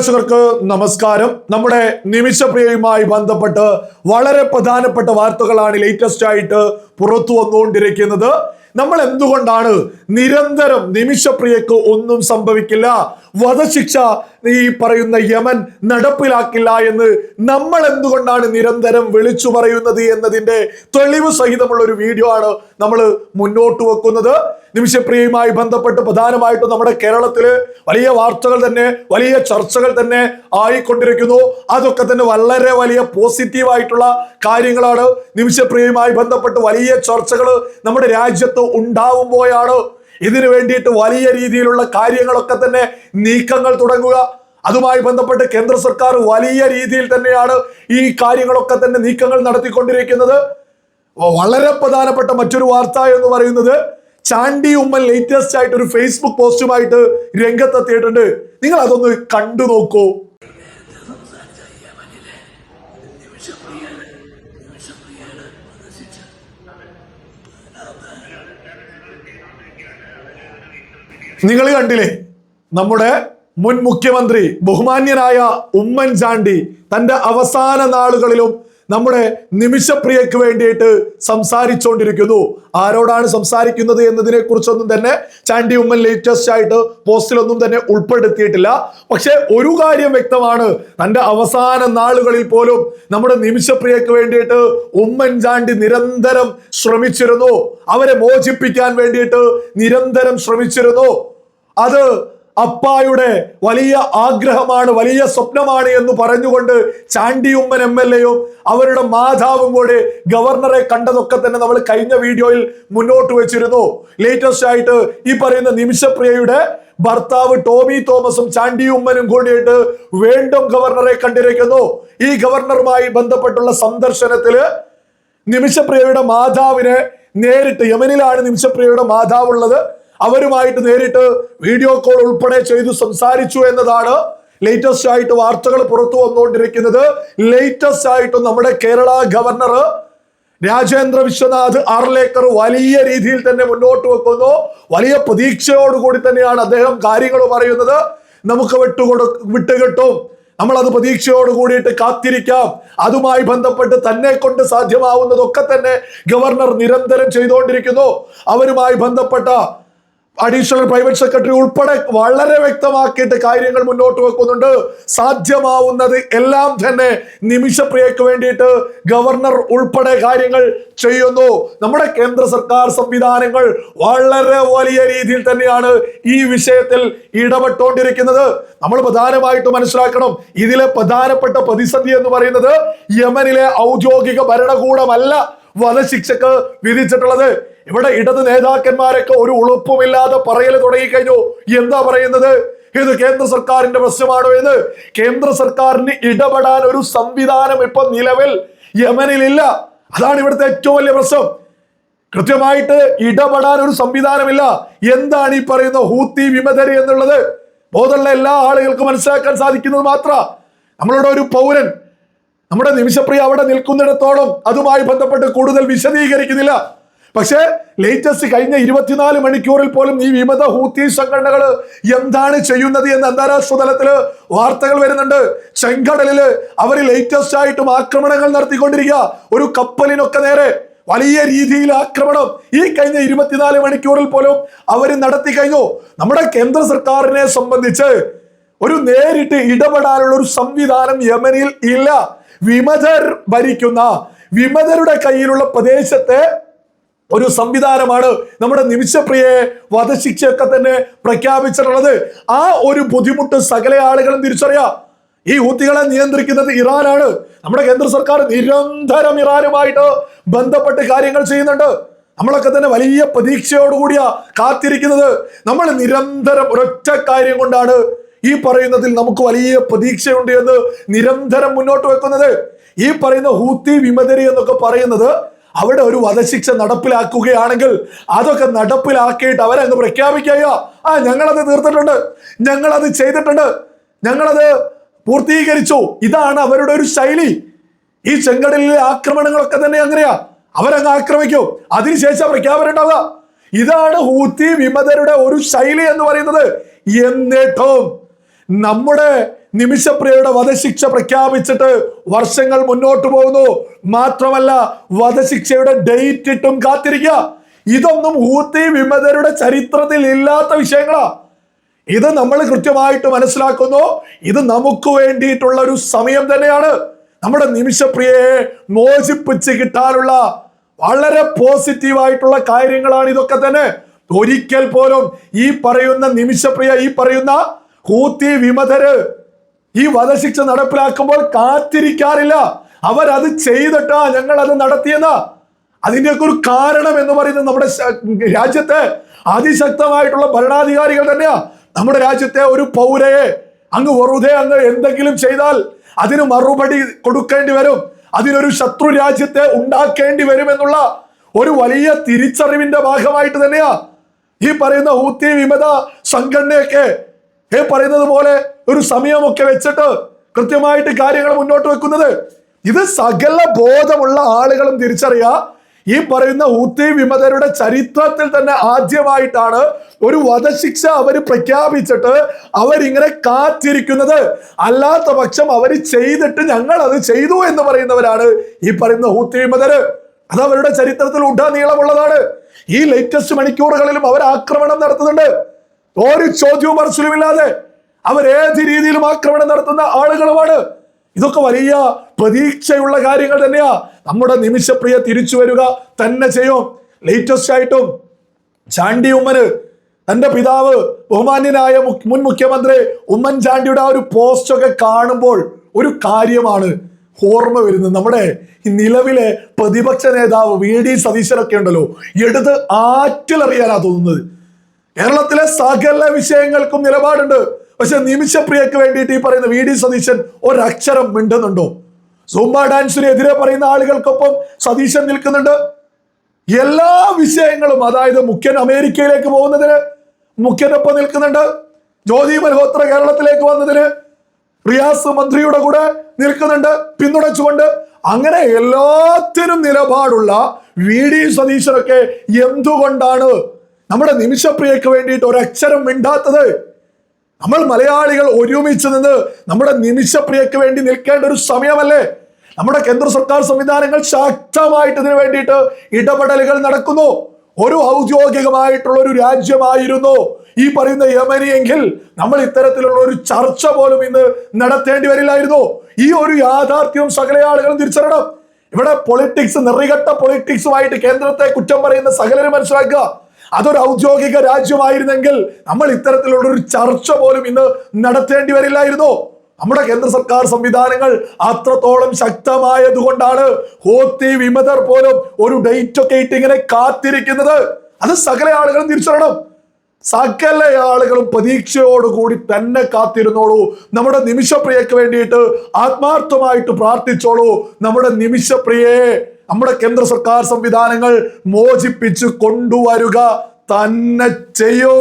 പ്രേക്ഷകർക്ക് നമസ്കാരം. നമ്മുടെ നിമിഷപ്രിയയുമായി ബന്ധപ്പെട്ട് വളരെ പ്രധാനപ്പെട്ട വാർത്തകളാണ് ലേറ്റസ്റ്റ് ആയിട്ട് പുറത്തു വന്നുകൊണ്ടിരിക്കുന്നത്. നമ്മൾ എന്തുകൊണ്ടാണ് നിരന്തരം നിമിഷപ്രിയക്ക് ഒന്നും സംഭവിക്കില്ല? വധശിക്ഷ ഈ പറയുന്ന യമൻ നടപ്പിലാക്കില്ല എന്ന് നമ്മൾ എന്തുകൊണ്ടാണ് നിരന്തരം വിളിച്ചു പറയുന്നത് എന്നതിന്റെ തെളിവ് സഹിതമുള്ള ഒരു വീഡിയോ ആണ് നമ്മൾ മുന്നോട്ട് വെക്കുന്നത്. നിമിഷപ്രിയയുമായി ബന്ധപ്പെട്ട് പ്രധാനമായിട്ടും നമ്മുടെ കേരളത്തിൽ വലിയ വാർത്തകൾ തന്നെ വലിയ ചർച്ചകൾ തന്നെ ആയിക്കൊണ്ടിരിക്കുന്നു. അതൊക്കെ തന്നെ വളരെ വലിയ പോസിറ്റീവായിട്ടുള്ള കാര്യങ്ങളാണ്. നിമിഷപ്രിയയുമായി ബന്ധപ്പെട്ട് വലിയ ചർച്ചകൾ നമ്മുടെ രാജ്യത്ത് ഉണ്ടാവുമ്പോഴാണ്. ഇതിനു വേണ്ടിയിട്ട് വലിയ രീതിയിലുള്ള കാര്യങ്ങളൊക്കെ തന്നെ നീക്കങ്ങൾ തുടങ്ങുക. അതുമായി ബന്ധപ്പെട്ട് കേന്ദ്ര സർക്കാർ വലിയ രീതിയിൽ തന്നെയാണ് ഈ കാര്യങ്ങളൊക്കെ തന്നെ നീക്കങ്ങൾ നടത്തിക്കൊണ്ടിരിക്കുന്നത്. വളരെ പ്രധാനപ്പെട്ട മറ്റൊരു വാർത്ത എന്ന് പറയുന്നത് ചാണ്ടി ഉമ്മൻ ലേറ്റസ്റ്റ് ആയിട്ട് ഒരു ഫേസ്ബുക്ക് പോസ്റ്റുമായിട്ട് രംഗത്തെത്തിയിട്ടുണ്ട്. നിങ്ങൾ അതൊന്ന് കണ്ടു നോക്കൂ. നിങ്ങൾ കണ്ടില്ലേ? നമ്മുടെ മുൻ മുഖ്യമന്ത്രി ബഹുമാന്യനായ ഉമ്മൻചാണ്ടി തന്റെ അവസാന നാളുകളിലും നമ്മുടെ നിമിഷപ്രിയക്ക് വേണ്ടിയിട്ട് സംസാരിച്ചുകൊണ്ടിരിക്കുന്നു ആരോടാണ് സംസാരിക്കുന്നത് എന്നതിനെ കുറിച്ചൊന്നും തന്നെ ചാണ്ടി ഉമ്മൻ ലേറ്റസ്റ്റ് ആയിട്ട് പോസ്റ്റിലൊന്നും തന്നെ ഉൾപ്പെടുത്തിയിട്ടില്ല. പക്ഷെ ഒരു കാര്യം വ്യക്തമാണ്. തന്റെ അവസാന നാളുകളിൽ പോലും നമ്മുടെ നിമിഷപ്രിയക്ക് വേണ്ടിയിട്ട് ഉമ്മൻചാണ്ടി നിരന്തരം ശ്രമിച്ചിരുന്നു. അവരെ മോചിപ്പിക്കാൻ വേണ്ടിയിട്ട് നിരന്തരം ശ്രമിച്ചിരുന്നു. അത് അപ്പായുടെ വലിയ ആഗ്രഹമാണ് വലിയ സ്വപ്നമാണ് എന്ന് പറഞ്ഞുകൊണ്ട് ചാണ്ടിയുമ്മൻ എം എൽ എയും അവരുടെ മാതാവും കൂടെ ഗവർണറെ കണ്ടതൊക്കെ തന്നെ നമ്മൾ കഴിഞ്ഞ വീഡിയോയിൽ മുന്നോട്ട് വെച്ചിരുന്നു. ലേറ്റസ്റ്റ് ആയിട്ട് ഈ പറയുന്ന നിമിഷപ്രിയയുടെ ഭർത്താവ് ടോമി തോമസും ചാണ്ടിയുമ്മനും കൂടിയിട്ട് വീണ്ടും ഗവർണറെ കണ്ടിരിക്കുന്നു. ഈ ഗവർണറുമായി ബന്ധപ്പെട്ടുള്ള സന്ദർശനത്തിൽ നിമിഷപ്രിയയുടെ മാതാവിനെ നേരിട്ട് യമനിലാണ് നിമിഷപ്രിയയുടെ മാതാവുള്ളത്. അവരുമായിട്ട് നേരിട്ട് വീഡിയോ കോൾ ഉൾപ്പെടെ ചെയ്തു സംസാരിച്ചു എന്നതാണ് ലേറ്റസ്റ്റ് ആയിട്ട് വാർത്തകൾ പുറത്തു വന്നുകൊണ്ടിരിക്കുന്നത്. ലേറ്റസ്റ്റ് ആയിട്ട് നമ്മുടെ കേരള ഗവർണർ രാജേന്ദ്ര വിശ്വനാഥ് ആർലേക്കർ വലിയ രീതിയിൽ തന്നെ മുന്നോട്ട് വെക്കുന്നു. വലിയ പ്രതീക്ഷയോടുകൂടി തന്നെയാണ് അദ്ദേഹം കാര്യങ്ങൾ പറയുന്നത്. നമുക്ക് വിട്ടുകൊടു വിട്ടുകിട്ടും നമ്മൾ അത് പ്രതീക്ഷയോട് കൂടിയിട്ട് കാത്തിരിക്കാം. അതുമായി ബന്ധപ്പെട്ട് തന്നെ കൊണ്ട് സാധ്യമാവുന്നതൊക്കെ തന്നെ ഗവർണർ നിരന്തരം ചെയ്തുകൊണ്ടിരിക്കുന്നു. അവരുമായി ബന്ധപ്പെട്ട അഡീഷണൽ പ്രൈവറ്റ് സെക്രട്ടറി ഉൾപ്പെടെ വളരെ വ്യക്തമാക്കിയിട്ട് കാര്യങ്ങൾ മുന്നോട്ട് വെക്കുന്നുണ്ട്. സാധ്യമാവുന്നത് എല്ലാം തന്നെ നിമിഷപ്രിയക്ക് വേണ്ടിയിട്ട് ഗവർണർ ഉൾപ്പെടെ കാര്യങ്ങൾ ചെയ്യുന്നു. നമ്മുടെ കേന്ദ്ര സർക്കാർ സംവിധാനങ്ങൾ വളരെ വലിയ രീതിയിൽ തന്നെയാണ് ഈ വിഷയത്തിൽ ഇടപെട്ടുകൊണ്ടിരിക്കുന്നത് നമ്മൾ പ്രധാനമായിട്ട് മനസ്സിലാക്കണം ഇതിലെ പ്രധാനപ്പെട്ട പ്രതിസന്ധി എന്ന് പറയുന്നത് യമനിലെ ഔദ്യോഗിക ഭരണകൂടമല്ല വധശിക്ഷക്ക് വിധിച്ചിട്ടുള്ളത്. ഇവിടെ ഇടത് നേതാക്കന്മാരൊക്കെ ഒരു ഉളുപ്പുമില്ലാതെ പറയൽ തുടങ്ങിക്കഴിഞ്ഞു എന്താ പറയുന്നത്? ഇത് കേന്ദ്ര സർക്കാരിന്റെ പ്രശ്നമാണോ എന്ന്? കേന്ദ്ര സർക്കാരിന് ഇടപെടാൻ ഒരു സംവിധാനം ഇപ്പൊ നിലവിൽ യമനിലില്ല അതാണ് ഇവിടുത്തെ ഏറ്റവും വലിയ പ്രശ്നം. കൃത്യമായിട്ട് ഇടപെടാൻ ഒരു സംവിധാനമില്ല. എന്താണ് ഈ പറയുന്ന ഹൂത്തി വിമതര് എന്നുള്ളത്? ബോധമുള്ള എല്ലാ ആളുകൾക്കും മനസ്സിലാക്കാൻ സാധിക്കുന്നത് മാത്ര. നമ്മളുടെ ഒരു പൗരൻ നമ്മുടെ നിമിഷപ്രിയ അവിടെ നിൽക്കുന്നിടത്തോളം അതുമായി ബന്ധപ്പെട്ട് കൂടുതൽ വിശദീകരിക്കുന്നില്ല. പക്ഷേ ലേറ്റസ്റ്റ് കഴിഞ്ഞ ഇരുപത്തിനാല് മണിക്കൂറിൽ പോലും ഈ വിമത ഹൂത്തി സംഘടനകൾ എന്താണ് ചെയ്യുന്നത് എന്ന് അന്താരാഷ്ട്ര തലത്തിൽ വാർത്തകൾ വരുന്നുണ്ട്. ചെങ്കടലിൽ അവർ ലേറ്റസ്റ്റ് ആയിട്ടും ആക്രമണങ്ങൾ നടത്തിക്കൊണ്ടിരിക്കുക. ഒരു കപ്പലിനൊക്കെ നേരെ വലിയ രീതിയിൽ ആക്രമണം. ഈ കഴിഞ്ഞ ഇരുപത്തിനാല് മണിക്കൂറിൽ പോലും അവർ നടത്തി കഴിഞ്ഞു. നമ്മുടെ കേന്ദ്ര സർക്കാരിനെ സംബന്ധിച്ച് ഒരു നേരിട്ട് ഇടപെടാനുള്ള ഒരു സംവിധാനം യമനിൽ ഇല്ല. വിമതർ ഭരിക്കുന്ന വിമതരുടെ കയ്യിലുള്ള പ്രദേശത്തെ ഒരു സംവിധാനമാണ് നമ്മുടെ നിമിഷപ്രിയയെ വധശിക്ഷയൊക്കെ തന്നെ പ്രഖ്യാപിച്ചിട്ടുള്ളത്. ആ ഒരു ബുദ്ധിമുട്ട് സകല ആളുകളും തിരിച്ചറിയാം. ഈ ഊത്തികളെ നിയന്ത്രിക്കുന്നത് ഇറാനാണ്. നമ്മുടെ കേന്ദ്ര സർക്കാർ നിരന്തരം ഇറാനുമായിട്ട് ബന്ധപ്പെട്ട് കാര്യങ്ങൾ ചെയ്യുന്നുണ്ട്. നമ്മളൊക്കെ തന്നെ വലിയ പ്രതീക്ഷയോടുകൂടിയാ കാത്തിരിക്കുന്നത്. നമ്മൾ നിരന്തരം ഒരൊറ്റ കാര്യം കൊണ്ടാണ് ഈ പറയുന്നതിൽ നമുക്ക് വലിയ പ്രതീക്ഷയുണ്ട് എന്ന് നിരന്തരം മുന്നോട്ട് വെക്കുന്നത്. ഈ പറയുന്ന ഹൂത്തി വിമതരി എന്നൊക്കെ പറയുന്നത് അവിടെ ഒരു വധശിക്ഷ നടപ്പിലാക്കുകയാണെങ്കിൽ അതൊക്കെ നടപ്പിലാക്കിയിട്ട് അവരങ്ങ് പ്രഖ്യാപിക്കുകയോ ആ ഞങ്ങളത് തീർത്തിട്ടുണ്ട്. ഞങ്ങളത് ചെയ്തിട്ടുണ്ട്. ഞങ്ങളത് പൂർത്തീകരിച്ചു. ഇതാണ് അവരുടെ ഒരു ശൈലി. ഈ ചെങ്കടലിലെ ആക്രമണങ്ങളൊക്കെ തന്നെ അങ്ങനെയാ. അവരങ്ങ് ആക്രമിക്കും. അതിനുശേഷം പ്രഖ്യാപനം ഉണ്ടാവുക. ഇതാണ് ഹൂത്തി വിമതരുടെ ഒരു ശൈലി എന്ന് പറയുന്നത്. എന്നിട്ടും നമ്മുടെ നിമിഷപ്രിയയുടെ വധശിക്ഷ പ്രഖ്യാപിച്ചിട്ട് വർഷങ്ങൾ മുന്നോട്ട് പോകുന്നു. മാത്രമല്ല വധശിക്ഷയുടെ ഡേറ്റ് ഇട്ടും കാത്തിരിക്കുക. ഇതൊന്നും ഹൂത്തി വിമതരുടെ ചരിത്രത്തിൽ ഇല്ലാത്ത വിഷയങ്ങളാ. ഇത് നമ്മൾ കൃത്യമായിട്ട് മനസ്സിലാക്കുന്നു. ഇത് നമുക്ക് വേണ്ടിയിട്ടുള്ള ഒരു സമയം തന്നെയാണ്. നമ്മുടെ നിമിഷപ്രിയയെ മോചിപ്പിച്ച് കിട്ടാനുള്ള വളരെ പോസിറ്റീവായിട്ടുള്ള കാര്യങ്ങളാണ് ഇതൊക്കെ തന്നെ. ഒരിക്കൽ പോലും ഈ പറയുന്ന നിമിഷപ്രിയ ഈ പറയുന്ന ഹൂത്തി വിമതര് ഈ വധശിക്ഷ നടപ്പിലാക്കുമ്പോൾ കാത്തിരിക്കാറില്ല. അവരത് ചെയ്തിട്ടാ ഞങ്ങൾ അത് നടത്തിയെന്ന. അതിന്റെയൊക്കെ ഒരു കാരണം എന്ന് പറയുന്നത് നമ്മുടെ രാജ്യത്തെ അതിശക്തമായിട്ടുള്ള ഭരണാധികാരികൾ തന്നെയാ. നമ്മുടെ രാജ്യത്തെ ഒരു പൗരയെ അങ്ങ് വെറുതെ അങ്ങ് എന്തെങ്കിലും ചെയ്താൽ അതിന് മറുപടി കൊടുക്കേണ്ടി വരും. അതിനൊരു ശത്രു രാജ്യത്തെ ഉണ്ടാക്കേണ്ടി വരുമെന്നുള്ള ഒരു വലിയ തിരിച്ചറിവിന്റെ ഭാഗമായിട്ട് തന്നെയാ. ഈ പറയുന്ന ഹൂത്തി വിമത സംഘടനയൊക്കെ ഈ പറയുന്നത് പോലെ ഒരു സമയമൊക്കെ വെച്ചിട്ട് കൃത്യമായിട്ട് കാര്യങ്ങൾ മുന്നോട്ട് വെക്കുന്നത്. ഇത് സകല ബോധമുള്ള ആളുകളും തിരിച്ചറിയാ. ഈ പറയുന്ന ഹൂത്തി വിമതരുടെ ചരിത്രത്തിൽ തന്നെ ആദ്യമായിട്ടാണ് ഒരു വധശിക്ഷ അവർ പ്രഖ്യാപിച്ചിട്ട് അവരിങ്ങനെ കാത്തിരിക്കുന്നത്. അല്ലാത്ത പക്ഷം അവർ ചെയ്തിട്ട് ഞങ്ങൾ അത് ചെയ്തു എന്ന് പറയുന്നവരാണ് ഈ പറയുന്ന ഹൂത്തി വിമതര്. അത് അവരുടെ ചരിത്രത്തിൽ ഉടനീളമുള്ളതാണ്. ഈ ലേറ്റസ്റ്റ് മണിക്കൂറുകളിലും അവർ ആക്രമണം നടത്തുന്നുണ്ട്. ഒരു ചോദ്യവും പറച്ചിലുമില്ലാതെ അവർ ഏത് രീതിയിലും ആക്രമണം നടത്തുന്ന ആളുകളുമാണ്? ഇതൊക്കെ വലിയ പ്രതീക്ഷയുള്ള കാര്യങ്ങൾ തന്നെയാ. നമ്മുടെ നിമിഷപ്രിയ തിരിച്ചു വരിക തന്നെ ചെയ്യും. ലേറ്റസ്റ്റ് ആയിട്ടും ചാണ്ടി ഉമ്മന് തന്റെ പിതാവ് ബഹുമാന്യനായ മുൻ മുഖ്യമന്ത്രി ഉമ്മൻചാണ്ടിയുടെ ആ ഒരു പോസ്റ്റ് ഒക്കെ കാണുമ്പോൾ ഒരു കാര്യമാണ് ഓർമ്മ വരുന്നത്. നമ്മുടെ ഈ നിലവിലെ പ്രതിപക്ഷ നേതാവ് വി ഡി സതീശനൊക്കെ ഉണ്ടല്ലോ. എടുത്ത് ആറ്റിലറിയാനാ തോന്നുന്നത്. കേരളത്തിലെ സകല വിഷയങ്ങൾക്കും നിലപാടുണ്ട്. പക്ഷെ നിമിഷപ്രിയക്ക് വേണ്ടിയിട്ട് ഈ പറയുന്ന വി ഡി സതീശൻ ഒരക്ഷരം മിണ്ടുന്നുണ്ടോ? സൂംബ ഡാൻസിനെതിരെ പറയുന്ന ആളുകൾക്കൊപ്പം സതീശൻ നിൽക്കുന്നുണ്ട്. എല്ലാ വിഷയങ്ങളും അതായത് മുഖ്യൻ അമേരിക്കയിലേക്ക് പോകുന്നതിന് മുഖ്യനൊപ്പം നിൽക്കുന്നുണ്ട്. ജ്യോതി മൽഹോത്ര കേരളത്തിലേക്ക് വന്നതിന് റിയാസ് മന്ത്രിയുടെ കൂടെ നിൽക്കുന്നുണ്ട്. പിന്തുണച്ചുകൊണ്ട് അങ്ങനെ എല്ലാത്തിനും നിലപാടുള്ള വി ഡി സതീശനൊക്കെ എന്തുകൊണ്ടാണ് നമ്മുടെ നിമിഷപ്രിയക്ക് വേണ്ടിയിട്ട് ഒരക്ഷരം മിണ്ടാത്തത് നമ്മൾ മലയാളികൾ ഒരുമിച്ച് നിന്ന് നമ്മുടെ നിമിഷപ്രിയക്ക് വേണ്ടി നിൽക്കേണ്ട ഒരു സമയമല്ലേ? നമ്മുടെ കേന്ദ്ര സർക്കാർ സംവിധാനങ്ങൾ ശക്തമായിട്ട് ഇതിനു വേണ്ടിയിട്ട് ഇടപെടലുകൾ നടക്കുന്നു. ഒരു ഔദ്യോഗികമായിട്ടുള്ള ഒരു രാജ്യമായിരുന്നു ഈ പറയുന്ന യമനിയെങ്കിൽ നമ്മൾ ഇത്തരത്തിലുള്ള ഒരു ചർച്ച പോലും ഇന്ന് നടത്തേണ്ടി വരില്ലായിരുന്നു. ഈ ഒരു യാഥാർത്ഥ്യവും സകല ആളുകളും തിരിച്ചറിയണം. ഇവിടെ പൊളിറ്റിക്സ് നിറികെട്ട പൊളിറ്റിക്സുമായിട്ട് കേന്ദ്രത്തെ കുറ്റം പറയുന്ന സകലരും മനസ്സിലാക്കുക. അതൊരു ഔദ്യോഗിക രാജ്യമായിരുന്നെങ്കിൽ നമ്മൾ ഇത്തരത്തിലുള്ള ഒരു ചർച്ച പോലും ഇന്ന് നടത്തേണ്ടി വരില്ലായിരുന്നു. നമ്മുടെ കേന്ദ്ര സർക്കാർ സംവിധാനങ്ങൾ അത്രത്തോളം ശക്തമായതുകൊണ്ടാണ് ഹോത്തി വിമതർ പോലും ഒരു ഡേറ്റ് ഒക്കെ ഇട്ട് ഇങ്ങനെ കാത്തിരിക്കുന്നത്. അത് സകല ആളുകളും തിരിച്ചറിയണം. സകല ആളുകളും പ്രതീക്ഷയോടുകൂടി തന്നെ കാത്തിരുന്നോളൂ. നമ്മുടെ നിമിഷപ്രിയക്ക് വേണ്ടിയിട്ട് ആത്മാർത്ഥമായിട്ട് പ്രാർത്ഥിച്ചോളൂ. നമ്മുടെ നിമിഷപ്രിയയെ നമ്മുടെ കേന്ദ്ര സർക്കാർ സംവിധാനങ്ങൾ മോചിപ്പിച്ചു കൊണ്ടുവരുക തന്നെ ചെയ്യും.